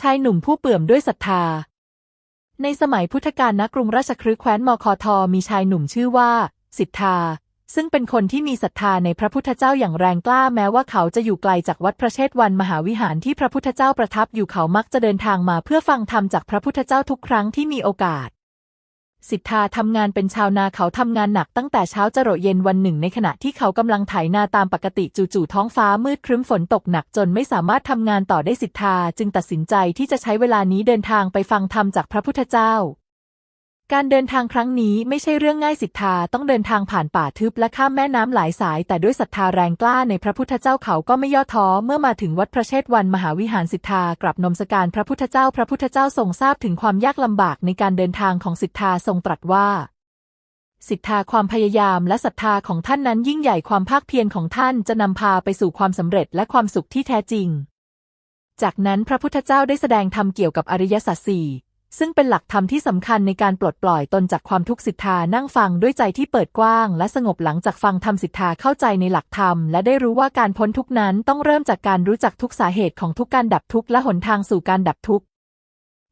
ชายหนุ่มผู้เปี่ยมด้วยศรัทธา ในสมัยพุทธกาลณกรุงราชคฤห์แคว้นมคท มีชายหนุ่มชื่อว่า สิทธา ซึ่งเป็นคนที่มีศรัทธาในพระพุทธเจ้าอย่างแรงกล้าแม้ว่าเขาจะอยู่ไกลจากวัดพระเชษฐวันมหาวิหารที่พระพุทธเจ้าประทับอยู่เขามักจะเดินทางมาเพื่อฟังธรรมจากพระพุทธเจ้าทุกครั้งที่มีโอกาส สิทธาทำงานเป็นชาวนาเขาทำงานหนักตั้งแต่เช้าจรดเย็นวันหนึ่ง ในขณะที่เขากำลังไถนาตามปกติจู่ๆท้องฟ้ามืดครึ้มฝนตกหนักจนไม่สามารถทำงานต่อได้สิทธา จึงตัดสินใจที่จะใช้เวลานี้เดินทางไปฟังธรรมจากพระพุทธเจ้า การเดินทางครั้งนี้ไม่ใช่เรื่องง่ายสิทธาต้องเดินทางผ่านป่าทึบและข้ามแม่น้ำหลายสาย แต่ด้วยศรัทธาแรงกล้าในพระพุทธเจ้าเขาก็ไม่ย่อท้อเมื่อมาถึงวัดพระเชษฐวันมหาวิหารสิทธากลับนมสการพระพุทธเจ้าพระพุทธเจ้าทรงทราบถึงความยากลำบากในการเดินทางของสิทธาทรงตรัสว่าสิทธาความพยายามและศรัทธาของท่านนั้นยิ่งใหญ่ความภาคเพียรของท่านจะนำพาไปสู่ความสำเร็จและความสุขที่แท้จริง จากนั้นพระพุทธเจ้าได้แสดงธรรมเกี่ยวกับอริยสัจสี่ ซึ่งเป็นหลักธรรมที่สำคัญในการปลดปล่อยตนจากความทุกข์สิทธานั่งฟังด้วยใจที่เปิดกว้าง และสงบหลังจากฟังธรรมสิทธาเข้าใจในหลักธรรม และได้รู้ว่าการพ้นทุกนั้นต้องเริ่มจากการรู้จักทุกสาเหตุของทุกการดับทุกข์และหนทางสู่การดับทุกข์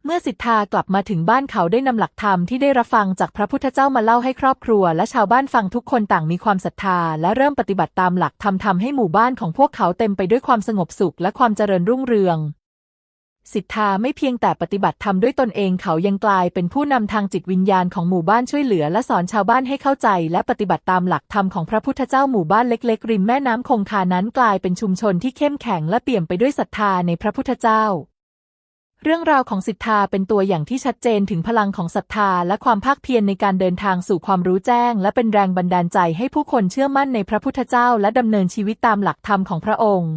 เมื่อสิทธากลับมาถึงบ้านเขาได้นำหลักธรรมที่ได้รับฟังจากพระพุทธเจ้ามาเล่าให้ครอบครัว และชาวบ้านฟังทุกคนต่างมีความศรัทธา และเริ่มปฏิบัติตามหลักธรรมทำให้หมู่บ้านของพวกเขาเต็มไปด้วยความสงบสุขและความเจริญรุ่งเรือง สิทธาไม่เพียงแต่ปฏิบัติธรรมด้วยตนเองเขายังกลายเป็นผู้นำทางจิตวิญญาณของหมู่บ้านช่วยเหลือ และสอนชาวบ้านให้เข้าใจ และปฏิบัติตามหลักธรรมของพระพุทธเจ้าหมู่บ้านเล็กๆ ริมแม่น้ำคงคานั้นกลายเป็นชุมชนที่เข้มแข็งและเปี่ยมไปด้วยศรัทธาในพระพุทธเจ้า เรื่องราวของสิทธาเป็นตัวอย่างที่ชัดเจนถึงพลังของศรัทธา และความภาคเพียรในการเดินทางสู่ความรู้แจ้ง และเป็นแรงบันดาลใจให้ผู้คนเชื่อมั่นในพระพุทธเจ้า และดำเนินชีวิตตามหลักธรรมของพระองค์